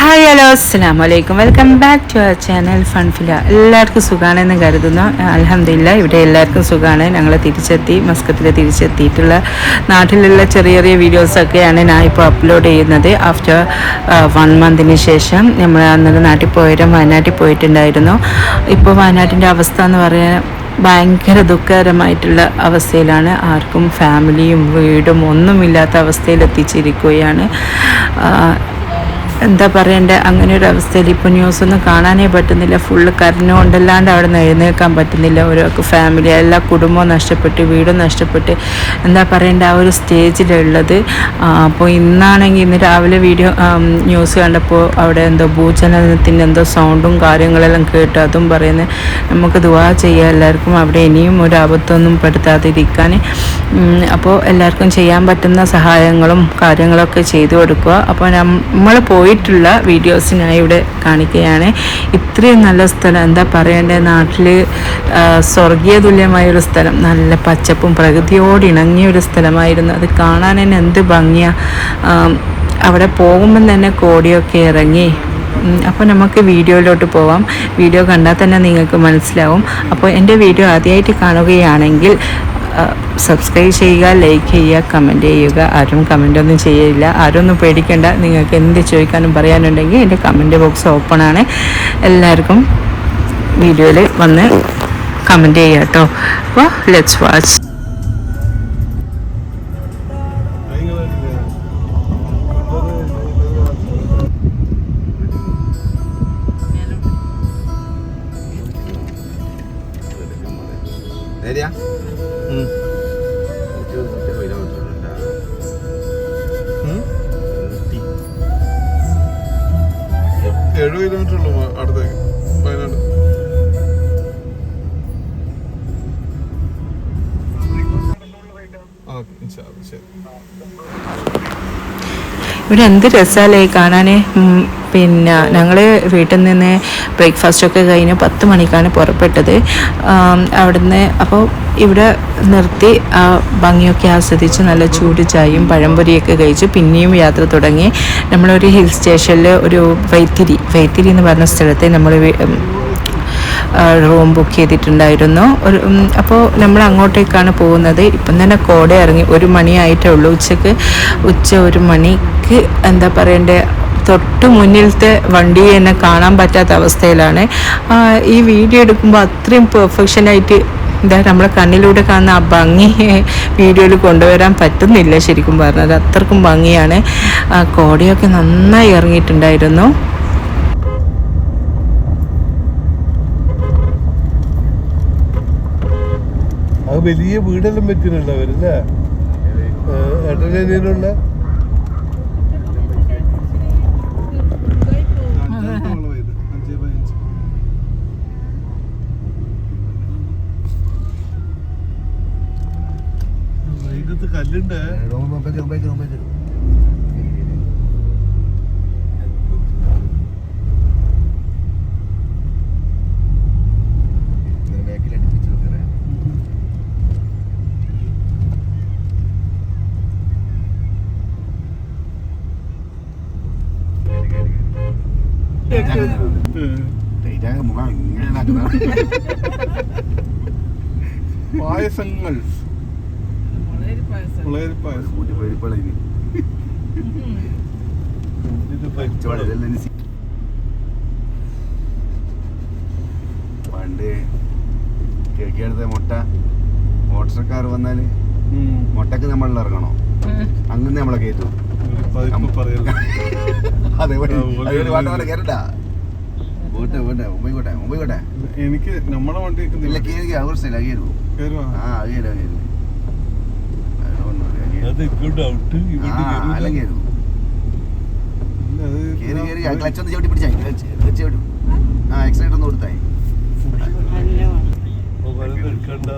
Hi hello അസ്സാം വലൈക്കും welcome back to our channel ഫൺഫില എല്ലാവർക്കും സുഖമാണെന്ന് കരുതുന്നു. അലഹമില്ല ഇവിടെ എല്ലാവർക്കും സുഖമാണ് ഞങ്ങൾ തിരിച്ചെത്തി മസ്കത്തിൽ തിരിച്ചെത്തിയിട്ടുള്ള നാട്ടിലുള്ള ചെറിയ ചെറിയ വീഡിയോസൊക്കെയാണ് ഞാൻ ഇപ്പോൾ അപ്ലോഡ് ചെയ്യുന്നത് ആഫ്റ്റർ വൺ മന്തിന് ശേഷം നമ്മൾ അന്നേരം നാട്ടിൽ പോയാലും വയനാട്ടിൽ പോയിട്ടുണ്ടായിരുന്നു. ഇപ്പോൾ വയനാട്ടിന്റെ അവസ്ഥ എന്ന് പറയാൻ ഭയങ്കര ദുഃഖകരമായിട്ടുള്ള അവസ്ഥയിലാണ്. ആർക്കും ഫാമിലിയും വീടും ഒന്നുമില്ലാത്ത അവസ്ഥയിൽ എത്തിച്ചിരിക്കുകയാണ് എന്താ പറയണ്ടേ അങ്ങനെ ഒരു അവസ്ഥയിൽ ഇപ്പോൾ ന്യൂസൊന്നും കാണാനേ പറ്റുന്നില്ല. ഫുള്ള് കരഞ്ഞുകൊണ്ടല്ലാണ്ട് അവിടെ നിന്ന് എഴുന്നേൽക്കാൻ പറ്റുന്നില്ല. ഓരോ ഫാമിലി എല്ലാ കുടുംബവും നഷ്ടപ്പെട്ട് വീടും നഷ്ടപ്പെട്ട്. എന്താ പറയണ്ടേ ആ ഒരു സ്റ്റേജിലുള്ളത് അപ്പോൾ ഇന്നാണെങ്കിൽ ഇന്ന് രാവിലെ വീഡിയോ ന്യൂസ് കണ്ടപ്പോൾ അവിടെ എന്തോ ഭൂചലനത്തിന്റെ എന്തോ സൗണ്ടും കാര്യങ്ങളെല്ലാം കേട്ട്. അതും പറയുന്നത് നമുക്ക് ദുവാ ചെയ്യാം. എല്ലാവർക്കും അവിടെ ഇനിയും ഒരു അബദ്ധമൊന്നും പെടുത്താതിരിക്കാൻ. അപ്പോൾ എല്ലാവർക്കും ചെയ്യാൻ പറ്റുന്ന സഹായങ്ങളും കാര്യങ്ങളൊക്കെ ചെയ്തു കൊടുക്കുക. അപ്പോൾ നമ്മൾ പോയിട്ടുള്ള വീഡിയോസ് ഞാൻ ഇവിടെ കാണിക്കുകയാണ്. ഇത്രയും നല്ല സ്ഥലം എന്താ പറയേണ്ടത് നാട്ടിൽ സ്വർഗീയ തുല്യമായൊരു സ്ഥലം നല്ല പച്ചപ്പും പ്രകൃതിയോട് ഇണങ്ങിയ ഒരു സ്ഥലമായിരുന്നു. അത് കാണാൻ തന്നെ എന്ത് ഭംഗിയാണ് അവിടെ പോകുമ്പം തന്നെ കോടിയൊക്കെ ഇറങ്ങി. അപ്പോൾ നമുക്ക് വീഡിയോയിലോട്ട് പോവാം. വീഡിയോ കണ്ടാൽ തന്നെ നിങ്ങൾക്ക് മനസ്സിലാവും. അപ്പോൾ എന്റെ വീഡിയോ ആദ്യമായിട്ട് കാണുകയാണെങ്കിൽ സബ്സ്ക്രൈബ് ചെയ്യുക ലൈക്ക് ചെയ്യുക കമന്റ് ചെയ്യുക. ആരും കമന്റ് ഒന്നും ചെയ്യില്ല ആരും ഒന്നും പേടിക്കേണ്ട. നിങ്ങൾക്ക് എന്ത് ചോദിക്കാനും പറയാനുണ്ടെങ്കിൽ എന്റെ കമന്റ് ബോക്സ് ഓപ്പൺ ആണ്. എല്ലാവർക്കും വീഡിയോയിൽ വന്ന് കമന്റ് ചെയ്യാം കേട്ടോ അപ്പോൾ ലെറ്റ്സ് വാച്ച് ഏഴ് കിലോമീറ്റർ ഉള്ളു അടുത്ത അടുത്തേക്ക്. വയനാട്. ഇവിടെ എന്ത് രസാലേ കാണാൻ പിന്നെ ഞങ്ങൾ വീട്ടിൽ നിന്ന് ബ്രേക്ക്ഫാസ്റ്റൊക്കെ കഴിഞ്ഞ് പത്ത് മണിക്കാണ് പുറപ്പെട്ടത്. അവിടുന്ന് അപ്പോൾ ഇവിടെ നിർത്തി ആ ഭംഗിയൊക്കെ ആസ്വദിച്ച് നല്ല ചൂട് ചായയും പഴംപൊരിയൊക്കെ കഴിച്ച് പിന്നെയും യാത്ര തുടങ്ങി. നമ്മളൊരു ഹിൽ സ്റ്റേഷനിൽ ഒരു വൈത്തിരി വൈത്തിരി എന്ന് പറഞ്ഞ സ്ഥലത്തെ നമ്മൾ റൂം ബുക്ക് ചെയ്തിട്ടുണ്ടായിരുന്നു. ഒരു അപ്പോൾ നമ്മൾ അങ്ങോട്ടേക്കാണ് പോകുന്നത്. ഇപ്പം തന്നെ കോട ഇറങ്ങി ഒരു മണിയായിട്ടേ ഉള്ളൂ ഉച്ചയ്ക്ക്. ഉച്ച ഒരു മണിക്ക് എന്താ പറയണ്ടേ? തൊട്ട് മുന്നിലത്തെ വണ്ടി എന്നെ കാണാൻ പറ്റാത്ത അവസ്ഥയിലാണ്. ഈ വീഡിയോ എടുക്കുമ്പോൾ അത്രയും പെർഫെക്ഷനായിട്ട് എന്താ നമ്മളെ കണ്ണിലൂടെ കാണുന്ന ആ ഭംഗി വീഡിയോയിൽ കൊണ്ടുവരാൻ പറ്റുന്നില്ല ശരിക്കും പറഞ്ഞത് അത്രക്കും ഭംഗിയാണ്. കോടിയൊക്കെ നന്നായി ഇറങ്ങിയിട്ടുണ്ടായിരുന്നു. വലിയ വീടെല്ലാം വെച്ചിട്ടുണ്ട് അവരല്ലേ പായസങ്ങൾ. പണ്ട് കിഴക്കിയടുത്ത മുട്ട ഓട്ടോക്കാർ വന്നാൽ. മുട്ടക്ക് നമ്മൾ ഇറങ്ങണോ? അങ്ങനെ നമ്മളെ കയറ്റും പറയല്ല അതേപോലെ അതേപോലെ പാട്ട് പോട്ടെ പോട്ടെ മുമ്പേ കോട്ടെ മുമ്പേ കോട്ടെ എനിക്ക് നമ്മളെ വണ്ടി ഇല്ല കേറി. കയറും കയറുവാ ആ കയറി കയറി ക്ലച്ച് ഒന്ന് ചവിട്ടി പിടിച്ചായി ക്ലച്ച് ചവിട്ടും. ആ എക്സൈറ്റ് ഒന്ന് കൊടുത്തായി എടുക്കണ്ട.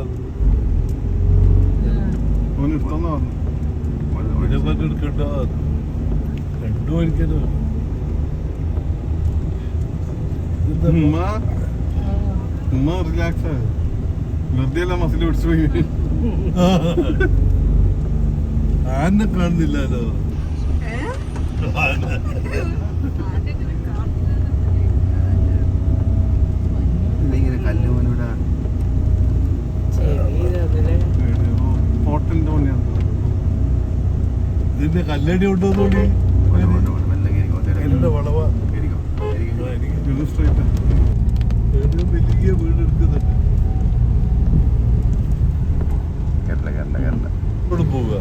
ഉമ്മ ഉമ്മ റിലാക്സ് ആയത് വെറുതെ അല്ല മസിൽ പിടിച്ചു പോയി ആനെ കാണുന്നില്ലല്ലോ ഇതിന്റെ കല്ലടി ഉണ്ടോ തോന്നി എന്റെ വളവാ സ്ട്രൈറ്റ് ഏറ്റവും വലിയ വീട് എടുക്കുന്നുണ്ട് കേരള കേരള. കേരള ഇവിടെ പോവുക.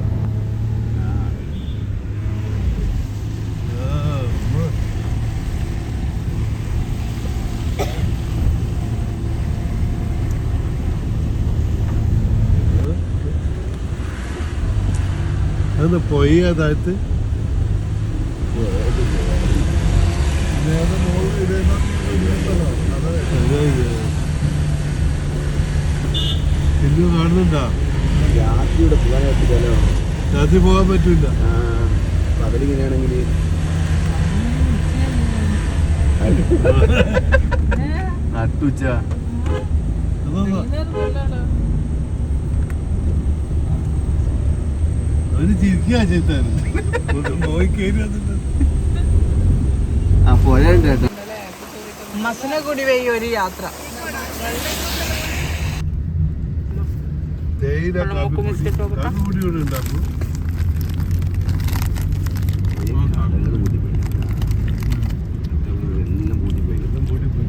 അത് പോയി അതായത് ഇന്ന് കാണുന്നുണ്ടാ രാത്രിയുടെ പോകാൻ പറ്റില്ലല്ലോ രാത്രി പോകാൻ പറ്റൂല. അവരിങ്ങനെയാണെങ്കിൽ നട്ടുച്ച. അതാ അവന് ചിരിക്കുക ചെയ്തായിരുന്നു പോയി കയറി വന്നിട്ട്. ആ പുഴ ഉണ്ട് കേട്ടോ. മസന കൂടി വഴി ഒരു യാത്ര. തേയില വെള്ളം കാപ്പി നോക്കും, കാപ്പി പൊടി ഉണ്ടാക്കും കടകൾ പൂട്ടിപ്പോയി എല്ലാം പൂട്ടിപ്പോയി എല്ലാം പൊടി പോയി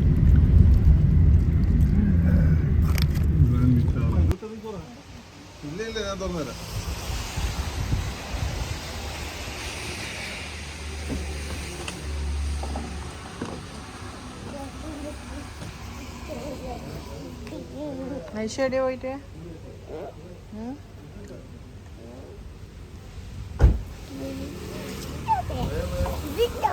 ഇല്ല തരാം ഐശ്വര്യ പോയിട്ട്? Video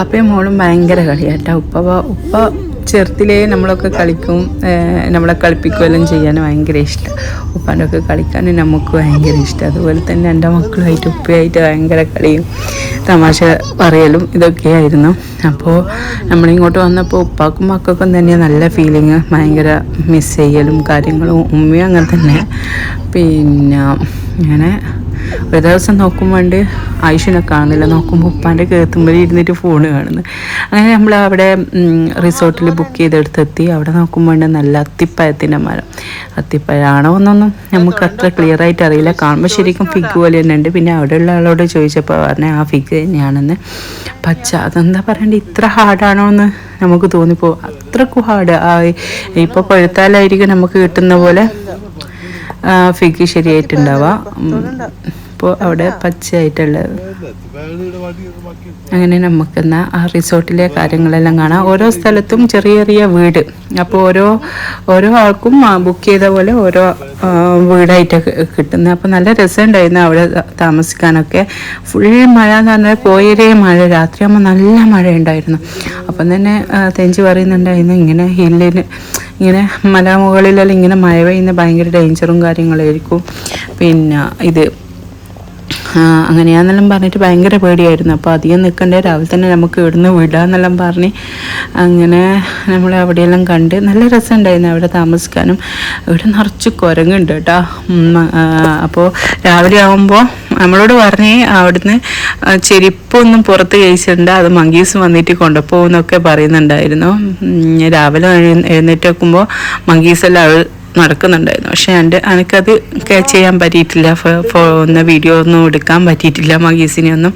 ഉപ്പാപ്പയും മോളും ഭയങ്കര കളിയാട്ടാ ഉപ്പ ഉപ്പ ചെറുത്തിലേ നമ്മളൊക്കെ കളിക്കും നമ്മളെ കളിപ്പിക്കുകയെല്ലാം ചെയ്യാൻ ഭയങ്കര ഇഷ്ടമാണ് ഉപ്പാന്റെ ഒക്കെ കളിക്കാൻ നമുക്ക് ഭയങ്കര ഇഷ്ടം. അതുപോലെ തന്നെ എന്റെ മക്കളുമായിട്ട് ഉപ്പയായിട്ട് ഭയങ്കര കളിയും തമാശ പറയലും ഇതൊക്കെയായിരുന്നു. അപ്പോൾ നമ്മളിങ്ങോട്ട് വന്നപ്പോൾ ഉപ്പാക്കും മക്കൾക്കും തന്നെ നല്ല ഫീലിങ് ഭയങ്കര മിസ് ചെയ്യലും കാര്യങ്ങളും ഉമ്മയും അങ്ങനെ തന്നെ. പിന്നെ അങ്ങനെ ഒരു ദിവസം നോക്കുമ്പോണ്ട് ആയുഷിനെ കാണുന്നില്ല. നോക്കുമ്പോൾ ഉപ്പാന്റെ കേത്തുമ്പോൾ ഇരുന്നിട്ട് ഫോണ് കാണുന്നു. അങ്ങനെ നമ്മൾ അവിടെ റിസോർട്ടിൽ ബുക്ക് ചെയ്തെടുത്തെത്തി. അവിടെ നോക്കുമ്പോൾ നല്ല അത്തിപ്പഴത്തിന്റെ മരം അത്തിപ്പഴാണോ എന്നൊന്നും നമുക്ക് അത്ര ക്ലിയർ ആയിട്ട് അറിയില്ല. കാണുമ്പോൾ ശരിക്കും ഫിഗ് പോലെ തന്നെ ഉണ്ട് പിന്നെ അവിടെയുള്ള ആളോട് ചോദിച്ചപ്പോൾ പറഞ്ഞ ആ ഫിഗ് തന്നെയാണെന്ന്. പച്ച അതെന്താ പറയണ്ടേ? ഇത്ര ഹാർഡാണോ എന്ന് നമുക്ക് തോന്നിപ്പോ. അത്രക്കും ഹാർഡ്. ഇപ്പോൾ പഴുത്താലായിരിക്കും നമുക്ക് കിട്ടുന്ന പോലെ ഫിഗ് ശരിയായിട്ടുണ്ടാവുക ഇപ്പോൾ അവിടെ പച്ചയായിട്ടുള്ളത് അങ്ങനെ നമുക്കെന്നാ ആ റിസോർട്ടിലെ കാര്യങ്ങളെല്ലാം കാണാം. ഓരോ സ്ഥലത്തും ചെറിയ ചെറിയ വീട്. അപ്പോൾ ഓരോ ഓരോ ആൾക്കും ബുക്ക് ചെയ്ത പോലെ ഓരോ വീടായിട്ടൊക്കെ കിട്ടുന്നത് അപ്പോൾ നല്ല രസമുണ്ടായിരുന്നു അവിടെ താമസിക്കാനൊക്കെ. ഫുൾ മഴ എന്ന് പറഞ്ഞാൽ പോയരേ മഴ. രാത്രിയാകുമ്പോൾ നല്ല മഴ ഉണ്ടായിരുന്നു അപ്പം തന്നെ തെഞ്ചി പറയുന്നുണ്ടായിരുന്നു ഇങ്ങനെ ഹില്ലിന് ഇങ്ങനെ മലമുകളിലെല്ലാം ഇങ്ങനെ മഴ പെയ്യുന്ന ഭയങ്കര ഡേഞ്ചറും കാര്യങ്ങളായിരിക്കും. പിന്നെ ഇത് ആ, അങ്ങനെയാന്നെല്ലാം പറഞ്ഞിട്ട് ഭയങ്കര പേടിയായിരുന്നു. അപ്പോൾ അധികം നിൽക്കണ്ടേ രാവിലെ തന്നെ നമുക്ക് ഇവിടുന്ന് വിടാമെന്നെല്ലാം പറഞ്ഞ് അങ്ങനെ നമ്മൾ അവിടെയെല്ലാം കണ്ട് നല്ല രസമുണ്ടായിരുന്നു അവിടെ താമസിക്കാനും. ഇവിടെ നിറച്ച് കുരങ്ങുണ്ട് കേട്ടോ. അപ്പോൾ രാവിലെ ആകുമ്പോൾ നമ്മളോട് പറഞ്ഞ് അവിടുന്ന് ചെരിപ്പൊന്നും പുറത്ത് കഴിച്ചിട്ടുണ്ട്. അത് മങ്കീസ് വന്നിട്ട് കൊണ്ടുപോകുന്നൊക്കെ പറയുന്നുണ്ടായിരുന്നു. രാവിലെ എഴുന്നേറ്റ് വെക്കുമ്പോൾ മങ്കീസ് എല്ലാം അവ- നടക്കുന്നുണ്ടായിരുന്നു. പക്ഷെ എന്റെ എനിക്കത് ക്യാച്ച് ചെയ്യാൻ പറ്റിയിട്ടില്ല. ഒന്ന് വീഡിയോ ഒന്നും എടുക്കാൻ പറ്റിയിട്ടില്ല മഗീസിനെ ഒന്നും.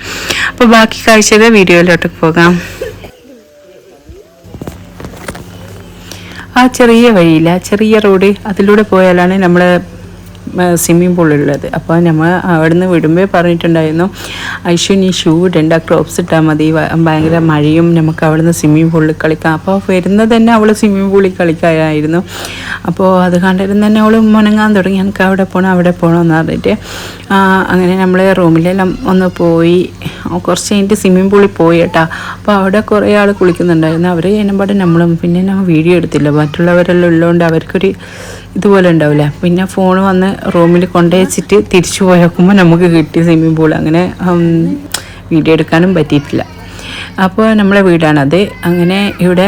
അപ്പോൾ ബാക്കി കാഴ്ചയുടെ വീഡിയോയിലോട്ട് പോകാം. ആ ചെറിയ വഴിയില്ല. ചെറിയ റോഡ് അതിലൂടെ പോയാലാണ് നമ്മൾ സ്വിമ്മിംഗ് പൂളുള്ളത് അപ്പോൾ നമ്മൾ അവിടുന്ന് വിടുമ്പോൾ പറഞ്ഞിട്ടുണ്ടായിരുന്നു ഐഷു നീ ഷൂ ഇടണ്ട ക്രോപ്സ് ഇട്ടാൽ മതി ഭയങ്കര മഴയും നമുക്ക് അവിടുന്ന് സ്വിമ്മിംഗ് പൂളിൽ കളിക്കാം. അപ്പോൾ വരുന്നത് തന്നെ അവൾ സ്വിമ്മിംഗ് പൂളിൽ കളിക്കാനായിരുന്നു. അപ്പോൾ അത് കണ്ടിരുന്ന തന്നെ അവൾ മുനങ്ങാൻ തുടങ്ങി എനിക്ക് അവിടെ പോകണം അവിടെ പോകണം എന്ന് പറഞ്ഞിട്ട് അങ്ങനെ നമ്മൾ റൂമിലെല്ലാം ഒന്ന് പോയി കുറച്ച് കഴിഞ്ഞിട്ട് സ്വിമ്മിംഗ് പൂളിൽ പോയി കേട്ടോ. അപ്പോൾ അവിടെ കുറേ ആൾ കുളിക്കുന്നുണ്ടായിരുന്നു. അവർ ചെയ്യുമ്പോഴും നമ്മളും പിന്നെ നമ്മൾ വീഡിയോ എടുത്തില്ല. മറ്റുള്ളവരെല്ലാം ഉള്ളതുകൊണ്ട് അവർക്കൊരു ഇതുപോലെ ഉണ്ടാവില്ല പിന്നെ ഫോൺ വന്ന് റൂമിൽ കൊണ്ടുവച്ചിട്ട് തിരിച്ചു പോയേക്കുമ്പോൾ നമുക്ക് കിട്ടി സ്വിമ്മിംഗ് പൂൾ അങ്ങനെ വീഡിയോ എടുക്കാനും പറ്റിയിട്ടില്ല. അപ്പോൾ നമ്മളെ വീടാണത് അങ്ങനെ ഇവിടെ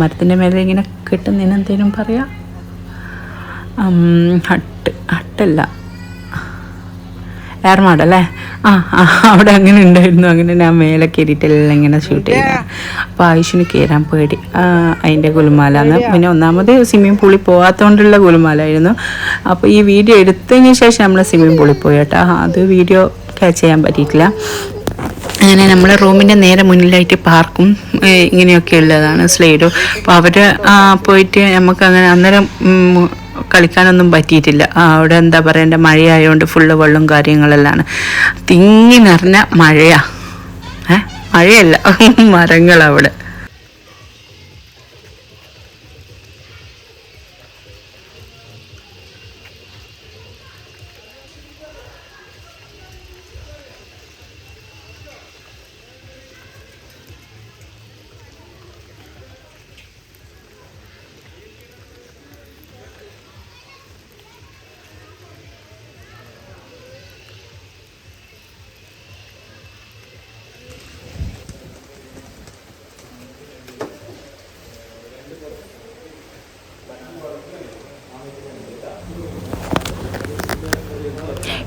മരത്തിന്റെ മേലെ ഇങ്ങനെ കിട്ടുന്നതിന് എന്തേലും പറയാം? ഹട്ട് ഹട്ടല്ല. ഏർമാടല്ലേ ആ അവിടെ അങ്ങനെ ഉണ്ടായിരുന്നു. അങ്ങനെ ഞാൻ മേലെ കയറിയിട്ടെല്ലാം ഇങ്ങനെ ഷൂട്ട് ചെയ്ത. അപ്പോൾ ആയുഷിന് കയറാൻ പേടി. അതിന്റെ അതിന്റെ ഗുലുമാലാന്ന് പിന്നെ ഒന്നാമത് സ്വിമ്മിംഗ് പൂളിൽ പോകാത്തതുകൊണ്ടുള്ള ഗുലുമാലായിരുന്നു അപ്പോൾ ഈ വീഡിയോ എടുത്തതിന് ശേഷം നമ്മൾ സ്വിമ്മിംഗ് പൂളിൽ പോയി കേട്ടോ അത് വീഡിയോ ക്യാച്ച് ചെയ്യാൻ പറ്റിയിട്ടില്ല. അങ്ങനെ നമ്മളെ റൂമിന്റെ നേരെ മുന്നിലായിട്ട് പാർക്കും ഇങ്ങനെയൊക്കെ ഉള്ളതാണ് സ്ലൈഡും. അപ്പോൾ അവർ പോയിട്ട് നമുക്ക് അങ്ങനെ അന്നേരം കളിക്കാനൊന്നും പറ്റിയിട്ടില്ല. അവിടെ എന്താ പറയണ്ട മഴയായതുകൊണ്ട് ഫുള്ള് വെള്ളം കാര്യങ്ങളെല്ലാം തിങ്ങി നിറഞ്ഞ മഴയാ. ഏ? മഴയല്ല മരങ്ങളവിടെ.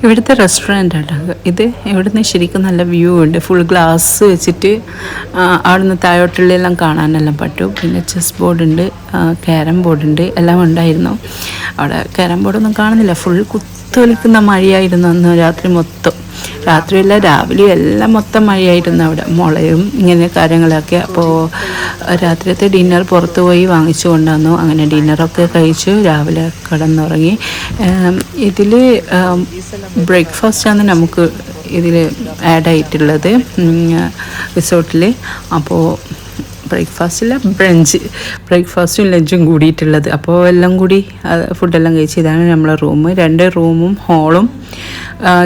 ഇവിടുത്തെ റെസ്റ്റോറന്റ് ആണ് ഇത് ഇവിടുന്ന് ശരിക്കും നല്ല വ്യൂ ഉണ്ട്. ഫുൾ ഗ്ലാസ് വെച്ചിട്ട് അവിടുന്ന് താഴോട്ടുള്ളെല്ലാം കാണാനെല്ലാം പറ്റും. പിന്നെ ചെസ് ബോർഡ് ഉണ്ട് ക്യാരം ബോർഡ് ഉണ്ട് എല്ലാം ഉണ്ടായിരുന്നു. അവിടെ ക്യാരം ബോർഡൊന്നും കാണുന്നില്ല. ഫുൾ കുത്തൊലിക്കുന്ന മഴയായിരുന്നു അന്ന് രാത്രി മൊത്തം. രാത്രിയല്ല രാവിലെയും എല്ലാം മൊത്തം മഴയായിരുന്നു അവിടെ. മുളയും ഇങ്ങനെ കാര്യങ്ങളൊക്കെ. അപ്പോൾ രാത്രിയത്തെ ഡിന്നർ പുറത്ത് പോയി വാങ്ങിച്ചു കൊണ്ടുവന്നു. അങ്ങനെ ഡിന്നറൊക്കെ കഴിച്ചു. രാവിലെ കിടന്നുറങ്ങി. ഇതിൽ ബ്രേക്ക്ഫാസ്റ്റാണ് നമുക്ക് ഇതിൽ ആഡ് ആയിട്ടുള്ളത്. റിസോർട്ടിൽ അപ്പോൾ ബ്രേക്ക്ഫാസ്റ്റില്ല ബ്രഞ്ച് ബ്രേക്ക്ഫാസ്റ്റും ലഞ്ചും കൂടിയിട്ടുള്ളത്. അപ്പോൾ എല്ലാം കൂടി ഫുഡെല്ലാം കഴിച്ച് ഇതാണ് നമ്മളെ റൂം. രണ്ട് റൂമും ഹോളും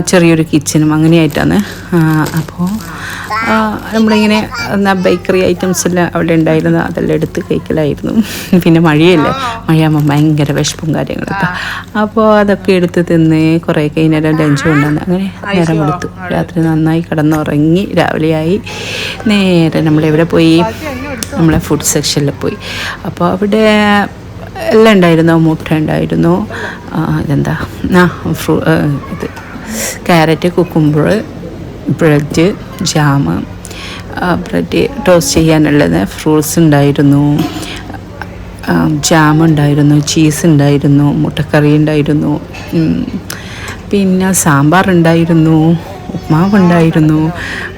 ചെറിയൊരു കിച്ചനും അങ്ങനെയായിട്ടാണ്. അപ്പോൾ നമ്മളിങ്ങനെ എന്നാ ബേക്കറി ഐറ്റംസ് എല്ലാം അവിടെ ഉണ്ടായിരുന്നു. അതെല്ലാം എടുത്ത് കഴിക്കലായിരുന്നു. പിന്നെ മഴയല്ലേ? മഴയാകുമ്പോൾ ഭയങ്കര വിശപ്പും കാര്യങ്ങളൊക്കെ അപ്പോൾ അതൊക്കെ എടുത്ത് തിന്ന് കുറേ കഴിഞ്ഞാലും ലഞ്ച് കൊണ്ടുവന്ന് അങ്ങനെ നേരം എടുത്തു രാത്രി നന്നായി കിടന്നുറങ്ങി രാവിലെയായി. നേരെ നമ്മളെവിടെ പോയി? നമ്മളെ ഫുഡ് സെക്ഷനിൽ പോയി. അപ്പോൾ അവിടെ എല്ലാം ഉണ്ടായിരുന്നു മുട്ട ഉണ്ടായിരുന്നു. ഇതെന്താ? ആ ഫ്രൂ ഇത്. Carrot cucumber bread jam bread toast ചെയ്യാനുള്ളത് ഫ്രൂട്ട്സ് ഉണ്ടായിരുന്നു. ജാം ഉണ്ടായിരുന്നു ചീസ് ഉണ്ടായിരുന്നു മുട്ടക്കറി ഉണ്ടായിരുന്നു. പിന്നെ സാമ്പാർ ഉണ്ടായിരുന്നു. ഉപ്മാവ് ഉണ്ടായിരുന്നു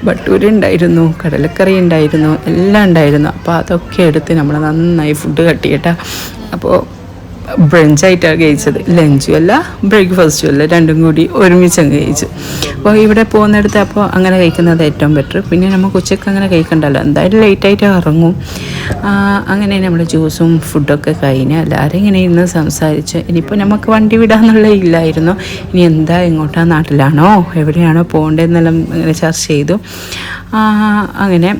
ബട്ടൂര ഉണ്ടായിരുന്നു കടലക്കറി ഉണ്ടായിരുന്നു എല്ലാം ഉണ്ടായിരുന്നു. അപ്പോൾ അതൊക്കെ എടുത്ത് നമ്മൾ നന്നായി ഫുഡ് കട്ടിയിട്ട അപ്പോൾ ബ്രഞ്ചായിട്ടാണ് കഴിച്ചത്. ലഞ്ചും അല്ല ബ്രേക്ക്ഫാസ്റ്റും അല്ല രണ്ടും കൂടി ഒരുമിച്ച് അങ്ങ് കഴിച്ചു. അപ്പോൾ ഇവിടെ പോകുന്നിടത്ത് അപ്പോൾ അങ്ങനെ കഴിക്കുന്നത് ഏറ്റവും ബെറ്റർ പിന്നെ നമുക്ക് ഉച്ചയ്ക്ക് അങ്ങനെ കഴിക്കണ്ടല്ലോ. എന്തായാലും ലേറ്റായിട്ട് ഇറങ്ങും അങ്ങനെ നമ്മൾ ജ്യൂസും ഫുഡൊക്കെ കഴിഞ്ഞ് എല്ലാവരും ഇങ്ങനെ ഇരുന്ന് സംസാരിച്ച് ഇനിയിപ്പോൾ നമുക്ക് വണ്ടി വിടാന്നുള്ള ഇല്ലായിരുന്നു. ഇനി എന്താ എങ്ങോട്ടാ നാട്ടിലാണോ എവിടെയാണോ പോകേണ്ടതെന്നെല്ലാം ഇങ്ങനെ ചർച്ച ചെയ്തു. അങ്ങനെ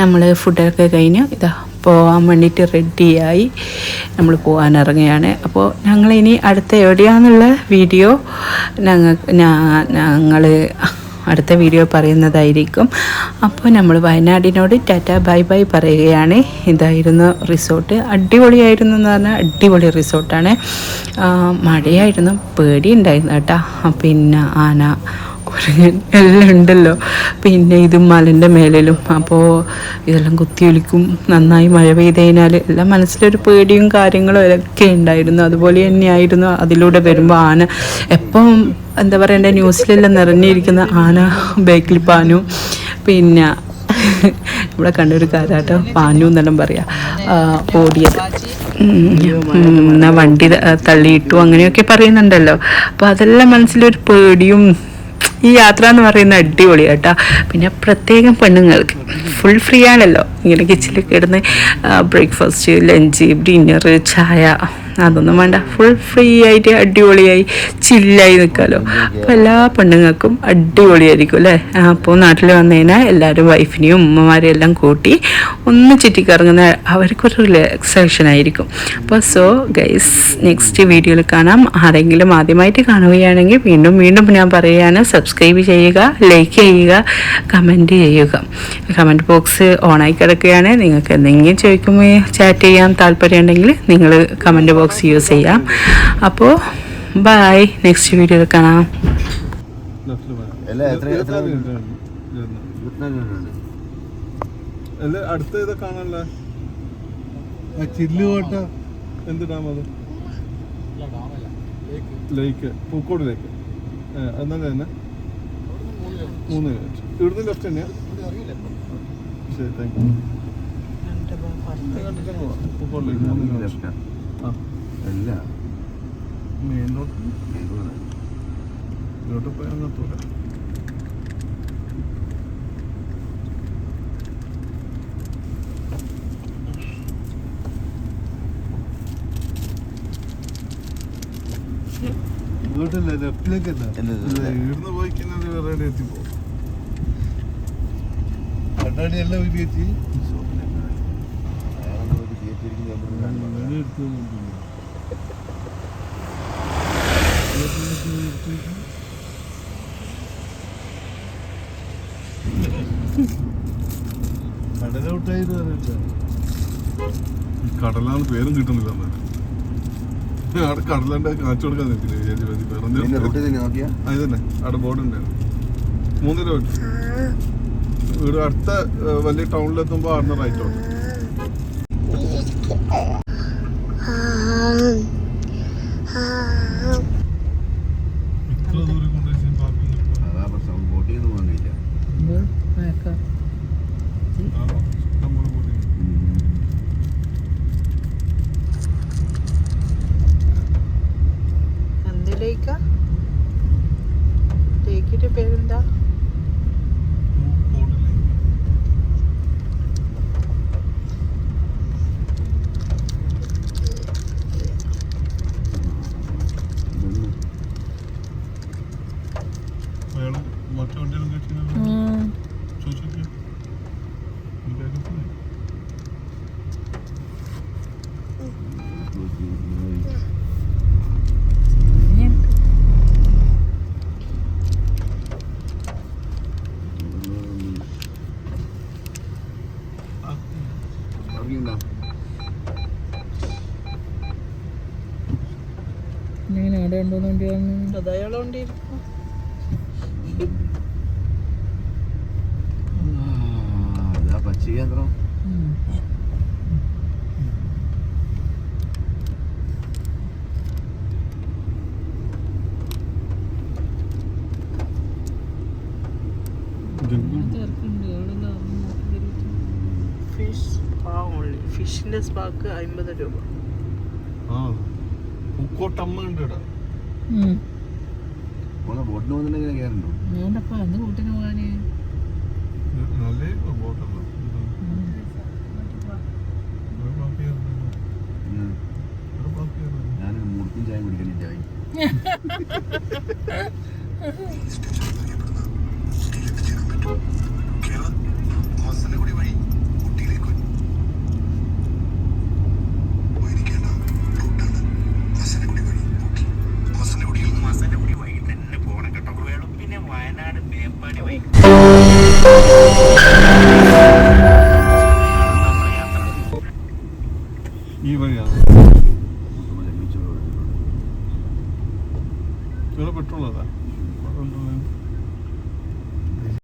നമ്മൾ ഫുഡൊക്കെ കഴിഞ്ഞ് ഇതാ പോകാൻ വേണ്ടിയിട്ട് റെഡിയായി നമ്മൾ പോകാൻ ഇറങ്ങുകയാണ് അപ്പോൾ ഞങ്ങളിനി അടുത്ത എവിടെയാണെന്നുള്ള വീഡിയോ ഞങ്ങൾ ഞങ്ങൾ അടുത്ത വീഡിയോ പറയുന്നതായിരിക്കും. അപ്പോൾ നമ്മൾ വയനാടിനോട് ടാറ്റ ബൈ ബൈ പറയുകയാണ്. ഇതായിരുന്നു റിസോർട്ട്. അടിപൊളിയായിരുന്നു എന്ന് പറഞ്ഞാൽ അടിപൊളി റിസോർട്ടാണ്. മഴയായിരുന്നു പേടിയുണ്ടായിരുന്നു കേട്ടോ. പിന്നെ ആന കുരങ്ങൻ എല്ലാം ഉണ്ടല്ലോ. പിന്നെ ഇത് മലന്റെ മേലിലും. അപ്പോൾ ഇതെല്ലാം കുത്തിയൊലിക്കും നന്നായി മഴ പെയ്ത് കഴിഞ്ഞാൽ എല്ലാം മനസ്സിലൊരു പേടിയും കാര്യങ്ങളും ഒക്കെ ഉണ്ടായിരുന്നു. അതുപോലെ തന്നെയായിരുന്നു അതിലൂടെ വരുമ്പോൾ ആന. എപ്പം എന്താ പറയണ്ടേ ന്യൂസിലെല്ലാം നിറഞ്ഞിരിക്കുന്ന ആന ബേക്കിൽ പാനും. പിന്നെ ഇവിടെ കണ്ടൊരു കാലാട്ടോ പാനു എന്നെല്ലാം പറയാ. ഓടിയത്. എന്നാ വണ്ടി തള്ളിയിട്ടു അങ്ങനെയൊക്കെ പറയുന്നുണ്ടല്ലോ. അപ്പോൾ അതെല്ലാം മനസ്സിലൊരു പേടിയും ഈ യാത്ര എന്ന് പറയുന്നത് അടിപൊളി കേട്ടോ പിന്നെ പ്രത്യേകം പെണ്ണുങ്ങൾക്ക്. ഫുൾ ഫ്രീ ആണല്ലോ. ഇങ്ങനെ കിച്ചണിൽ കിടന്ന് ബ്രേക്ക്ഫാസ്റ്റ് ലഞ്ച് ഡിന്നർ ചായ അതൊന്നും വേണ്ട. ഫുൾ ഫ്രീ ആയിട്ട് അടിപൊളിയായി ചില്ലായി നിൽക്കാമല്ലോ അപ്പോൾ എല്ലാ പെണ്ണുങ്ങൾക്കും അടിപൊളിയായിരിക്കും അല്ലേ? അപ്പോൾ നാട്ടിൽ വന്നു കഴിഞ്ഞാൽ എല്ലാവരും വൈഫിനെയും ഉമ്മമാരെയും എല്ലാം കൂട്ടി ഒന്ന് ചുറ്റിക്കറങ്ങുന്ന അവർക്കൊരു റിലാക്സേഷൻ ആയിരിക്കും. അപ്പോൾ സോ ഗൈസ് നെക്സ്റ്റ് വീഡിയോയിൽ കാണാം. ആരെങ്കിലും ആദ്യമായിട്ട് കാണുകയാണെങ്കിൽ വീണ്ടും വീണ്ടും ഞാൻ പറയുകയാണ് സബ്സ്ക്രൈബ് ചെയ്യുക ലൈക്ക് ചെയ്യുക കമന്റ് ചെയ്യുക. കമന്റ് ബോക്സ് ഓണായി കിടക്കുകയാണ് നിങ്ങൾക്ക് എന്തെങ്കിലും ചോദിക്കുമ്പോൾ ചാറ്റ് ചെയ്യാൻ താല്പര്യമുണ്ടെങ്കിൽ നിങ്ങൾ കമന്റ് ബോക്സ് യൂസ് ചെയ്യാം. അപ്പോൾ ബായ് നെക്സ്റ്റ് വീഡിയോ കാണാം. ലെഫ്റ്റിൽ എത്ര- എത്ര ഉണ്ട്. ഇരുപത്തിനാല് അല്ല അടുത്ത കാണാനല്ലേ? എന്ത് ഡാം അത്? ലേക്ക്. പൂക്കോട് ലേക്ക്. എന്നാലും തന്നെ മൂന്ന് ഇവിടുന്ന് ലെഫ്റ്റ് തന്നെയാ? ശരി താങ്ക് യു അല്ല മെയിൻ റോഡ് മെയിൻ ഇങ്ങോട്ട് പോയാൽ അങ്ങോട്ടൂല ഇങ്ങോട്ടല്ല ലെഫ്റ്റിലേക്കല്ല ഇവിടുന്ന് പോയി കഴിഞ്ഞാൽ വേറെ എത്തിപ്പോ? എല്ലാം ഒരു ഈ കടലാണ് പേരും കിട്ടുന്നില്ല. അവിടെ കടലാണ്ട് കാച്ചു കൊടുക്കാൻ നിൽക്കില്ല? വിചാരിച്ചു വേറെ റൂട്ടിൽ തന്നെ അവിടെ ബോർഡ് ഉണ്ടായിരുന്നു മൂന്ന് രൂപ ഇവിടെ അടുത്ത വലിയ ടൗണിലെത്തുമ്പോൾ ആറിന് റൈറ്റ് ഓട്ട് അതയാളോണ്ടിരിക്കും അതാ പക്ഷി കേന്ദ്രം. ഫിഷ് സ്പാ ഓൺലി ഫിഷിന്റെ സ്പാക്ക് അമ്പത് രൂപ. ആ പൂക്കോട്ടമ്മ ഉണ്ട് ഇവിടെ ബോട്ടിന് പോകുന്നുണ്ടെങ്കിൽ കയറുണ്ടോ? നല്ല ബോട്ടല്ല ഉം. ഞാൻ മുറുക്കും ചായ കുടിക്കണം ചായ